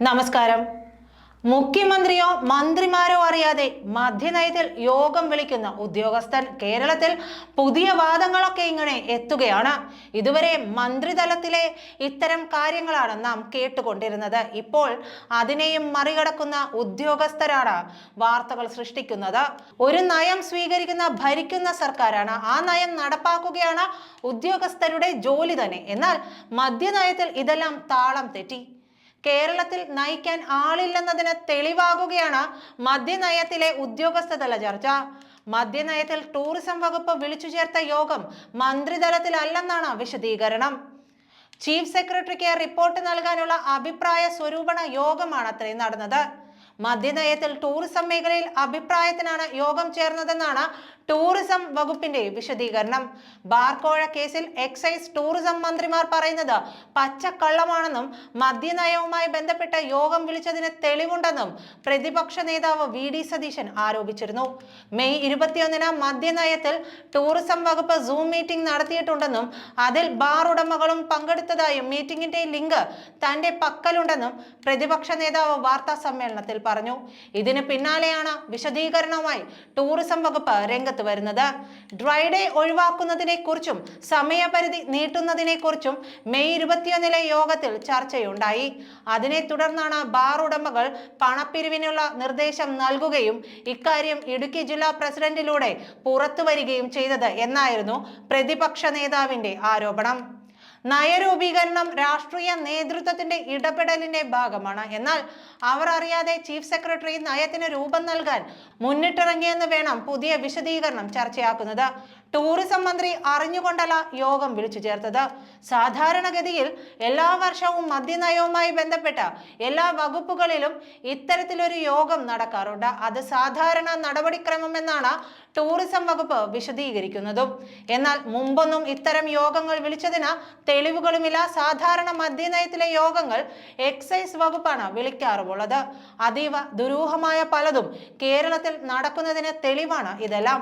നമസ്കാരം. മുഖ്യമന്ത്രിയോ മന്ത്രിമാരോ അറിയാതെ മധ്യനയത്തിൽ യോഗം വിളിക്കുന്ന ഉദ്യോഗസ്ഥൻ കേരളത്തിൽ പുതിയ വാദങ്ങളൊക്കെ ഇങ്ങനെ എത്തുകയാണ്. ഇതുവരെ മന്ത്രിതലത്തിലെ ഇത്തരം കാര്യങ്ങളാണ് നാം കേട്ടുകൊണ്ടിരുന്നത്. ഇപ്പോൾ അതിനെയും മറികടക്കുന്ന ഉദ്യോഗസ്ഥരാണ് വാർത്തകൾ സൃഷ്ടിക്കുന്നത്. ഒരു നയം സ്വീകരിക്കുന്ന ഭരിക്കുന്ന സർക്കാരാണ്. ആ നയം നടപ്പാക്കുകയാണ് ഉദ്യോഗസ്ഥരുടെ ജോലി തന്നെ. എന്നാൽ മദ്യനയത്തിൽ ഇതെല്ലാം താളം തെറ്റി. കേരളത്തിൽ നയിക്കാൻ ആളില്ലെന്നതിന് തെളിവാകുകയാണ് മദ്യനയത്തിലെ ഉദ്യോഗസ്ഥതല ചർച്ച. മദ്യനയത്തിൽ ടൂറിസം വകുപ്പ് വിളിച്ചു ചേർത്ത യോഗം മന്ത്രിതലത്തിലല്ലെന്നാണ് വിശദീകരണം. ചീഫ് സെക്രട്ടറിക്ക് റിപ്പോർട്ട് നൽകാനുള്ള അഭിപ്രായ സ്വരൂപണ യോഗമാണ് അത്രയും നടന്നത്. മദ്യനയത്തിൽ ടൂറിസം മേഖലയിൽ അഭിപ്രായത്തിനാണ് യോഗം ചേർന്നതെന്നാണ് ടൂറിസം വകുപ്പിന്റെ വിശദീകരണം. ബാർക്കോഴ കേസിൽ എക്സൈസ് ടൂറിസം മന്ത്രിമാർ പറയുന്നത് പച്ചക്കള്ളമാണെന്നും മദ്യനയവുമായി ബന്ധപ്പെട്ട യോഗം വിളിച്ചതിന് തെളിവുണ്ടെന്നും പ്രതിപക്ഷ നേതാവ് വി ഡി സതീശൻ ആരോപിച്ചിരുന്നു. മെയ് ഇരുപത്തിയൊന്നിന് മദ്യനയത്തിൽ ടൂറിസം വകുപ്പ് സൂം മീറ്റിംഗ് നടത്തിയിട്ടുണ്ടെന്നും അതിൽ ബാർ ഉടമകളും പങ്കെടുത്തതായും മീറ്റിംഗിന്റെ ലിങ്ക് തന്റെ പക്കലുണ്ടെന്നും പ്രതിപക്ഷ നേതാവ് വാർത്താ സമ്മേളനത്തിൽ പറഞ്ഞു. ഇതിന് പിന്നാലെയാണ് വിശദീകരണവുമായി ടൂറിസം വകുപ്പ് രംഗത്ത് വരുന്നത്. ഡ്രൈ ഡേ ഒഴിവാക്കുന്നതിനെ കുറിച്ചും സമയപരിധി നീട്ടുന്നതിനെ കുറിച്ചും മെയ് ഇരുപത്തിയൊന്നിലെ യോഗത്തിൽ ചർച്ചയുണ്ടായി. അതിനെ തുടർന്നാണ് ബാർ ഉടമകൾ പണപ്പിരിവിനുള്ള നിർദ്ദേശം നൽകുകയും ഇക്കാര്യം ഇടുക്കി ജില്ലാ പ്രസിഡന്റിലൂടെ പുറത്തു വരികയും ചെയ്തത് എന്നായിരുന്നു പ്രതിപക്ഷ നേതാവിന്റെ ആരോപണം. നയരൂപീകരണം രാഷ്ട്രീയ നേതൃത്വത്തിന്റെ ഇടപെടലിന്റെ ഭാഗമാണ്. എന്നാൽ അവർ അറിയാതെ ചീഫ് സെക്രട്ടറി നയത്തിന് രൂപം നൽകാൻ മുന്നിട്ടിറങ്ങിയെന്ന് വേണം പുതിയ വിശദീകരണം ചർച്ചയാക്കുന്നത്. ടൂറിസം മന്ത്രി അറിഞ്ഞുകൊണ്ടല്ല യോഗം വിളിച്ചു ചേർത്തത്. സാധാരണഗതിയിൽ എല്ലാ വർഷവും മദ്യനയവുമായി ബന്ധപ്പെട്ട എല്ലാ വകുപ്പുകളിലും ഇത്തരത്തിലൊരു യോഗം നടക്കാറുണ്ട്. അത് സാധാരണ നടപടിക്രമമെന്നാണ് ടൂറിസം വകുപ്പ് വിശദീകരിക്കുന്നതും. എന്നാൽ മുമ്പൊന്നും ഇത്തരം യോഗങ്ങൾ വിളിച്ചതിന് തെളിവുകളുമില്ല. സാധാരണ മദ്യനയത്തിലെ യോഗങ്ങൾ എക്സൈസ് വകുപ്പാണ് വിളിക്കാറുമുള്ളത്. അതീവ ദുരൂഹമായ പലതും കേരളത്തിൽ നടക്കുന്നതിന് തെളിവാണ് ഇതെല്ലാം.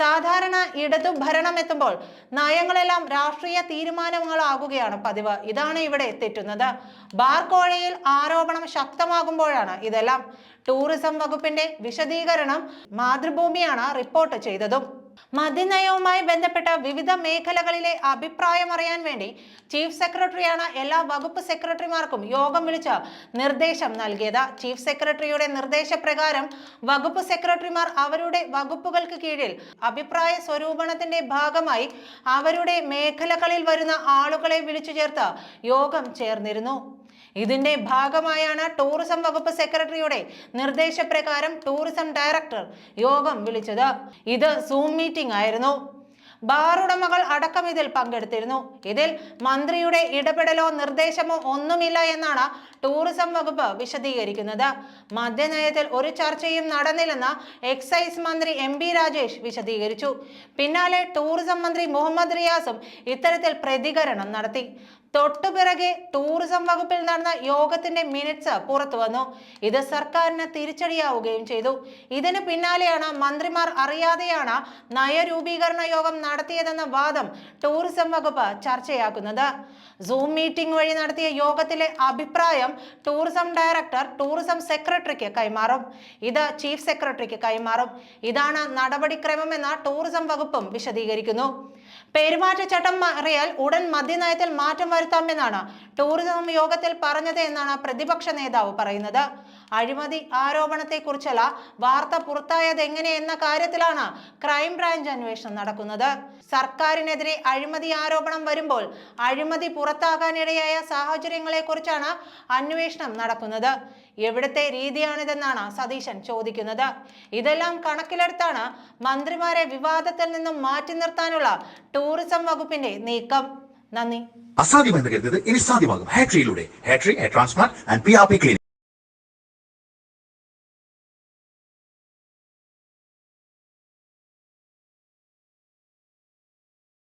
സാധാരണ ഇടതു ഭരണം എത്തുമ്പോൾ നയങ്ങളെല്ലാം രാഷ്ട്രീയ തീരുമാനങ്ങളാകുകയാണ് പതിവ്. ഇതാണ് ഇവിടെ തെറ്റുന്നത്. ബാർക്കോഴയിൽ ആരോപണം ശക്തമാകുമ്പോഴാണ് ഇതെല്ലാം. ടൂറിസം വകുപ്പിന്റെ വിശദീകരണം മാതൃഭൂമിയാണ് റിപ്പോർട്ട് ചെയ്തതും. മദ്യനയവുമായി ബന്ധപ്പെട്ട വിവിധ മേഖലകളിലെ അഭിപ്രായം അറിയാൻ വേണ്ടി ചീഫ് സെക്രട്ടറിയാണ് എല്ലാ വകുപ്പ് സെക്രട്ടറിമാർക്കും യോഗം വിളിച്ച് നിർദ്ദേശം നൽകിയത്. ചീഫ് സെക്രട്ടറിയുടെ നിർദ്ദേശപ്രകാരം വകുപ്പ് സെക്രട്ടറിമാർ അവരുടെ വകുപ്പുകൾക്ക് കീഴിൽ അഭിപ്രായ സ്വരൂപണത്തിന്റെ ഭാഗമായി അവരുടെ മേഖലകളിൽ വരുന്ന ആളുകളെ വിളിച്ചു ചേർത്ത് യോഗം ചേർന്നിരുന്നു. ഇതിന്റെ ഭാഗമായാണ് ടൂറിസം വകുപ്പ് സെക്രട്ടറിയുടെ നിർദ്ദേശപ്രകാരം ടൂറിസം ഡയറക്ടർ യോഗം വിളിച്ചത്. ഇത് സൂം മീറ്റിംഗ് ആയിരുന്നു. ബാർ ഉടമകൾ അടക്കം ഇതിൽ പങ്കെടുത്തിരുന്നു. ഇതിൽ മന്ത്രിയുടെ ഇടപെടലോ നിർദ്ദേശമോ ഒന്നുമില്ല എന്നാണ് ടൂറിസം വകുപ്പ് വിശദീകരിക്കുന്നത്. മദ്യനയത്തിൽ ഒരു ചർച്ചയും നടന്നില്ലെന്ന് എക്സൈസ് മന്ത്രി എം ബി രാജേഷ് വിശദീകരിച്ചു. പിന്നാലെ ടൂറിസം മന്ത്രി മുഹമ്മദ് റിയാസും ഇത്തരത്തിൽ പ്രതികരണം നടത്തി. തൊട്ടുപിറകെ ടൂറിസം വകുപ്പിൽ നടന്ന യോഗത്തിന്റെ മിനിറ്റ്സ് പുറത്തു വന്നു. ഇത് സർക്കാരിന് തിരിച്ചടിയാവുകയും ചെയ്തു. ഇതിന് പിന്നാലെയാണ് മന്ത്രിമാർ അറിയാതെയാണ് നയരൂപീകരണ യോഗം നടത്തിയതെന്ന വാദം ടൂറിസം വകുപ്പ് ചർച്ചയാക്കുന്നത്. സൂം മീറ്റിംഗ് വഴി നടത്തിയ യോഗത്തിലെ അഭിപ്രായം ടൂറിസം ഡയറക്ടർ ടൂറിസം സെക്രട്ടറിക്ക് കൈമാറും. ഇത് ചീഫ് സെക്രട്ടറിക്ക് കൈമാറും. ഇതാണ് നടപടിക്രമമെന്ന് ടൂറിസം വകുപ്പും വിശദീകരിക്കുന്നു. പെരുമാറ്റച്ചട്ടം മാറിയാൽ ഉടൻ മദ്യനയത്തിൽ മാറ്റം വരുത്താമെന്നാണ് ടൂറിസം യോഗത്തിൽ പറഞ്ഞത് എന്നാണ് പ്രതിപക്ഷ നേതാവ് പറയുന്നത്. അഴിമതി ആരോപണത്തെക്കുറിച്ചല്ല വാർത്ത പുറത്തായത് എങ്ങനെ എന്ന കാര്യത്തിലാണ് ക്രൈംബ്രാഞ്ച് അന്വേഷണം നടക്കുന്നത്. സർക്കാരിനെതിരെ അഴിമതി ആരോപണം വരുമ്പോൾ അഴിമതി പുറത്താകാനിടയായ സാഹചര്യങ്ങളെക്കുറിച്ചാണ് അന്വേഷണം നടക്കുന്നത്. എവിടുത്തെ രീതിയാണിതെന്നാണ് സതീശൻ ചോദിക്കുന്നത്. ഇതെല്ലാം കണക്കിലെടുത്താണ് മന്ത്രിമാരെ വിവാദത്തിൽ നിന്നും മാറ്റി നിർത്താനുള്ള ടൂറിസം വകുപ്പിന്റെ നീക്കം. നന്ദി. അസാധ്യമെന്ന് കരുതത് ഇനി സാധ്യമാകും. ഹാട്രിയിലൂടെ ഹാട്രി transplant and P R P clinic